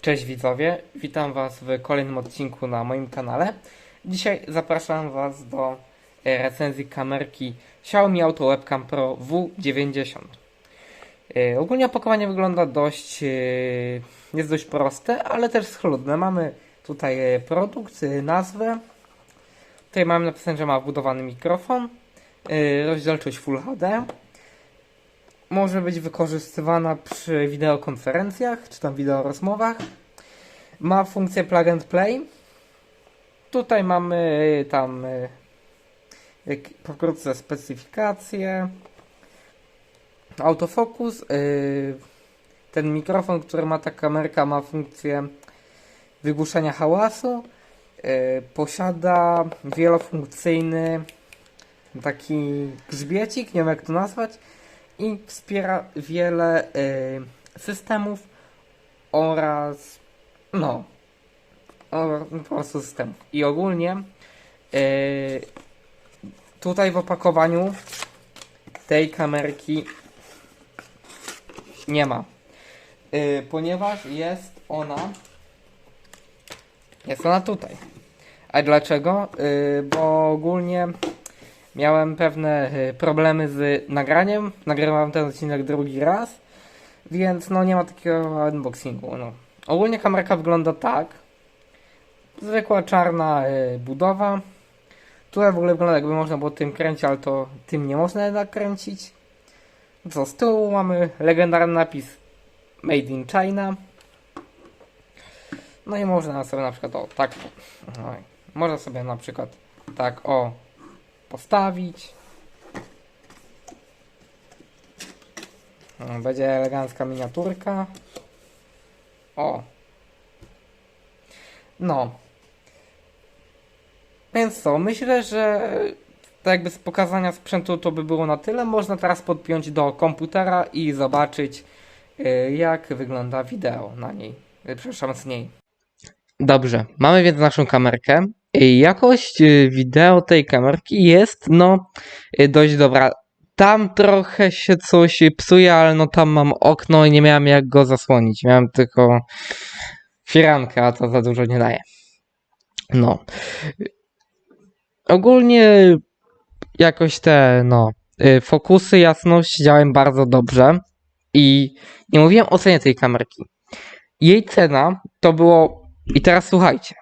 Cześć widzowie, witam Was w kolejnym odcinku na moim kanale. Dzisiaj zapraszam Was do e, recenzji kamerki Xiaomi Auto Webcam Pro W90. E, Ogólnie opakowanie wygląda dość, e, jest dość proste, ale też schludne. Mamy tutaj produkt, nazwę. Tutaj mamy napisane, że ma wbudowany mikrofon, rozdzielczość Full HD. Może być wykorzystywana przy wideokonferencjach, czy tam wideorozmowach. Ma funkcję plug and play. Tutaj mamy tam y, jak pokrótce specyfikacje. Autofokus. y, Ten mikrofon, który ma ta kamerka, ma funkcję wygłuszania hałasu. y, Posiada wielofunkcyjny taki grzbiecik, nie wiem jak to nazwać. I wspiera wiele y, systemów oraz no, o, po prostu systemów. I ogólnie yy, tutaj w opakowaniu tej kamerki nie ma. Yy, ponieważ jest ona jest ona tutaj. A dlaczego? Bo ogólnie miałem pewne yy, problemy z nagraniem. Nagrywałem ten odcinek drugi raz. Więc no nie ma takiego unboxingu. No. Ogólnie kamerka wygląda tak. Zwykła czarna y, budowa. Tutaj w ogóle wygląda jakby można było tym kręcić, ale to tym nie można jednak kręcić. Co z tyłu mamy legendarny napis Made in China. No i można sobie na przykład o tak. No, można sobie na przykład tak o postawić. No, Będzie elegancka miniaturka. O. No. Więc co, myślę, że tak jakby z pokazania sprzętu to by było na tyle. Można teraz podpiąć do komputera i zobaczyć y, jak wygląda wideo na niej. Y, Przepraszam, z niej. Dobrze, mamy więc naszą kamerkę. Jakość y, wideo tej kamerki jest no y, dość dobra. Tam trochę się coś psuje, ale no tam mam okno i nie miałem jak go zasłonić. Miałem tylko firankę, a to za dużo nie daje. No. Ogólnie jakoś te, no, y, fokusy, jasność działają bardzo dobrze i nie mówiłem o cenie tej kamerki. Jej cena to było, i teraz słuchajcie,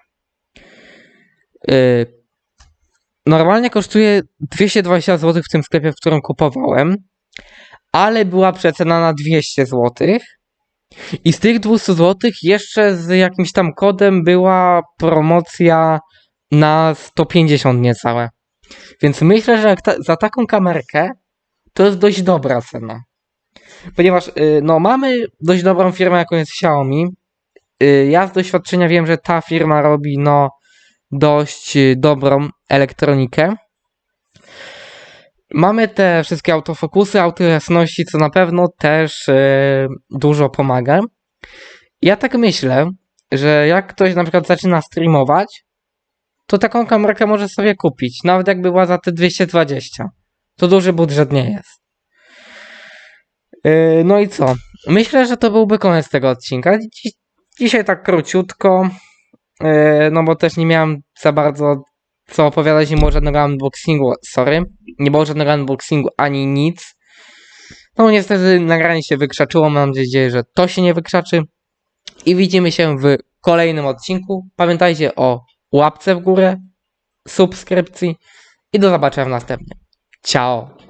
normalnie kosztuje 220 zł w tym sklepie, w którym kupowałem, ale była przecena na 200 zł. I z tych 200 zł jeszcze z jakimś tam kodem była promocja na 150 niecałe. Więc myślę, że ta, za taką kamerkę to jest dość dobra cena. Ponieważ y, no, mamy dość dobrą firmę, jaką jest Xiaomi. Y, ja z doświadczenia wiem, że ta firma robi no dość y, dobrą elektronikę. Mamy te wszystkie autofokusy, autojasności, co na pewno też y, dużo pomaga. Ja tak myślę, że jak ktoś na przykład zaczyna streamować, to taką kamerkę może sobie kupić, nawet jakby była za te 220. To duży budżet nie jest. Yy, no i co? Myślę, że to byłby koniec tego odcinka. Dzi- dzisiaj tak króciutko, no bo też nie miałem za bardzo co opowiadać, nie było żadnego unboxingu, sorry, nie było żadnego unboxingu ani nic. No niestety nagranie się wykrzaczyło, mam nadzieję, że to się nie wykrzaczy. I widzimy się w kolejnym odcinku. Pamiętajcie o łapce w górę, subskrypcji i do zobaczenia w następnym. Ciao!